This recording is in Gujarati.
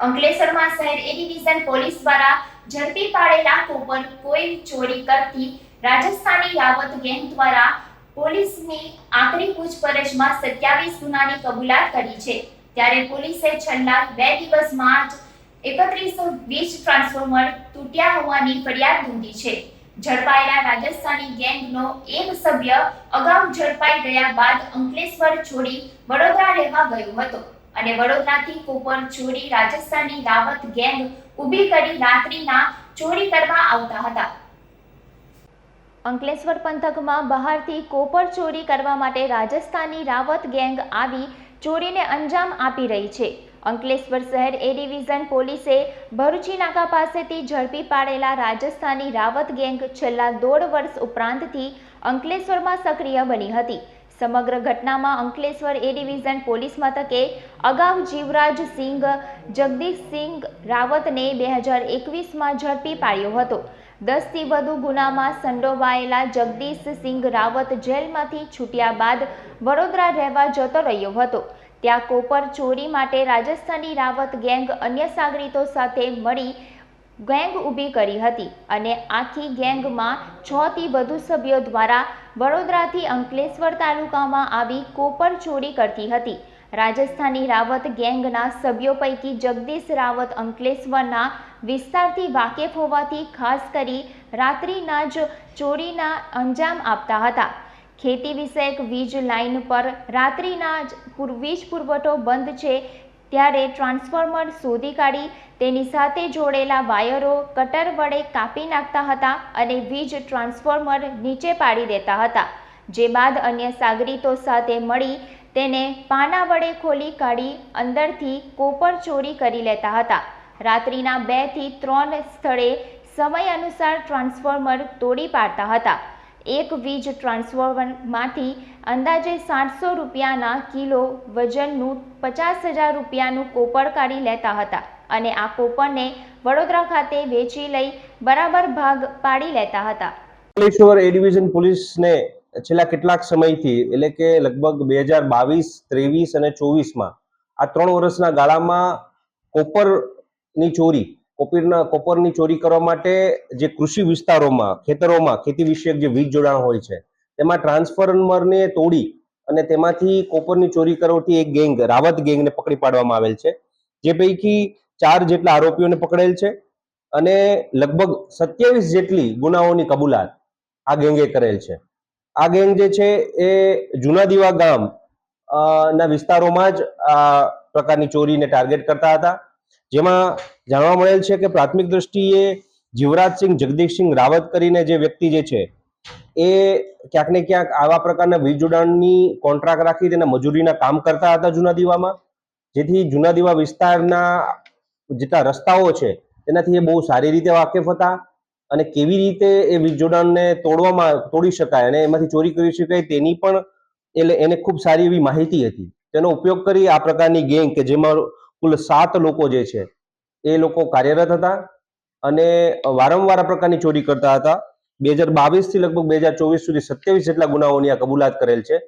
અંકલેશ્વરમાં શહેર એ ડિવિઝન પોલીસ દ્વારા ઝડપી પાડેલા કોપર કોઈલ ચોરી કરતી રાજસ્થાની યાવત ગેંગ દ્વારા પોલીસની આકરી પૂછપરછમાં સત્યાવીસ ગુનાની કબૂલાત કરી છે. ત્યારે પોલીસે છેલ્લા બે દિવસમાં જ એકત્રીસો વીસ ટ્રાન્સફોર્મર તૂટ્યા હોવાની ફરિયાદ નોંધી છે. ઝડપાયેલા રાજસ્થાની ગેંગનો એક સભ્ય અગાઉ ઝડપાઈ ગયા બાદ અંકલેશ્વર છોડી વડોદરા રહેવા ગયો હતો. અને વડોદરાથી કોપર ચોરી, રાજસ્થાની રાવત ગેંગ ઊભી કરી રાત્રિના ચોરી કરવા આવતા હતા. અંકલેશ્વર પંથકમાં બહારથી કોપર ચોરી કરવા માટે રાજસ્થાની રાવત ગેંગ આવી ચોરીને અંજામ આપી રહી છે. અંકલેશ્વર શહેર એ ડિવિઝન પોલીસે ભરૂચી નાકા પાસેથી ઝડપી પાડેલા રાજસ્થાની રાવત ગેંગ છેલ્લા દોઢ વર્ષ ઉપરાંતથી અંકલેશ્વરમાં સક્રિય બની હતી. સમગ્ર ઘટનામાં અંકલેશ્વર એ ડિવિઝન પોલીસ મથકે અગાઉ જીવરાજ સિંઘ જગદીશસિંહ રાવતને બે હજાર એકવીસમાં ઝડપી પાડ્યો હતો. દસથી વધુ ગુનામાં સંડોવાયેલા જગદીશસિંહ રાવત જેલમાંથી છૂટ્યા બાદ વડોદરા રહેવા જતો રહ્યો હતો. ત્યાં કોપર ચોરી માટે રાજસ્થાની રાવત ગેંગ અન્ય સાગરીતો સાથે મળી ગેંગ ઊભી કરી હતી અને આખી ગેંગમાં છ થી વધુ સભ્યો દ્વારા વડોદરાથી અંકલેશ્વર તાલુકામાં આવી કોપર ચોરી કરતી હતી. રાજસ્થાની રાવત ગેંગના સભ્યો પૈકી જગદીશ રાવત અંકલેશ્વરના વિસ્તારથી વાકેફ હોવાથી ખાસ કરી રાત્રિના જ ચોરીના અંજામ આપતા હતા. ખેતી વિષયક વીજ લાઇન પર રાત્રિના જ વીજ પુરવઠો બંધ છે ત્યારે ટ્રાન્સફોર્મર શોધી કાઢી તેની સાથે જોડેલા વાયરો કટર વડે કાપી નાખતા હતા અને વીજ ટ્રાન્સફોર્મર નીચે પાડી દેતા હતા. જે બાદ અન્ય સાગરીતો સાથે મળી તેને પાના વડે ખોલી કાઢી અંદરથી કોપર ચોરી કરી લેતા હતા. રાત્રિના બેથી ત્રણ સ્થળે સમય અનુસાર ટ્રાન્સફોર્મર તોડી પાડતા હતા. એક વીજ ટ્રાન્સફોર્મરમાંથી અંદાજે સાતસો રૂપિયાના કિલો વજનનું પચાસ હજાર રૂપિયાનું કોપર કાઢી લેતા હતા અને આ કોપરને વડોદરા ખાતે વેચી લઈ બરાબર ભાગ પાડી લેતા હતા. અંકલેશ્વર એ ડિવિઝન પોલીસને છેલ્લા કેટલાક સમયથી એટલે કે લગભગ બે હજાર બાવીસ, ત્રેવીસ અને ચોવીસમાં આ ત્રણ વર્ષના ગાળામાં કોપરની ચોરી કોપરના કોપરની ચોરી કરવા માટે જે કૃષિ વિસ્તારોમાં, ખેતરોમાં ખેતી વિષયક જે વીજ જોડાણ હોય છે, તેમાં ટ્રાન્સફોર્મરને તોડી અને તેમાંથી કોપરની ચોરી કરવાથી એક ગેંગ, રાવત ગેંગને પકડી પાડવામાં આવેલ છે. જે પૈકી ચાર જેટલા આરોપીઓને પકડેલ છે અને લગભગ સત્યાવીસ જેટલી ગુનાઓની કબૂલાત આ ગેંગે કરેલ છે. આ ગેંગ જે છે એ જૂના દીવા ગામ ના વિસ્તારોમાં જ આ પ્રકારની ચોરીને ટાર્ગેટ કરતા હતા. જેમાં જાણવા મળેલ છે કે પ્રાથમિક દ્રષ્ટિએ જીવરાજસિંહ જગદીશસિંહ રાવત કરીને જે વ્યક્તિ જે છે, એ ક્યાંક ને ક્યાંક આવા પ્રકારના વીજ જોડાણની કોન્ટ્રાક્ટ રાખી તેના મજૂરીના કામ કરતા હતા જૂના દીવામાં. જેથી જૂના દીવા વિસ્તારના જેટલા રસ્તાઓ છે, તેનાથી એ બહુ સારી રીતે વાકેફ હતા અને કેવી રીતે એ વીજ જોડાણને તોડવામાં, તોડી શકાય અને એમાંથી ચોરી કરી શકાય તેની પણ એટલે એને ખૂબ સારી એવી માહિતી હતી. તેનો ઉપયોગ કરી આ પ્રકારની ગેંગ કે જેમાં કુલ સાત લોકો જે છે, એ લોકો કાર્યરત હતા અને વારંવાર આ પ્રકારની ચોરી કરતા હતા. બે હજાર બાવીસથી લગભગ બે હજાર ચોવીસ સુધી સત્યાવીસ જેટલા ગુનાઓની આ કબૂલાત કરેલ છે.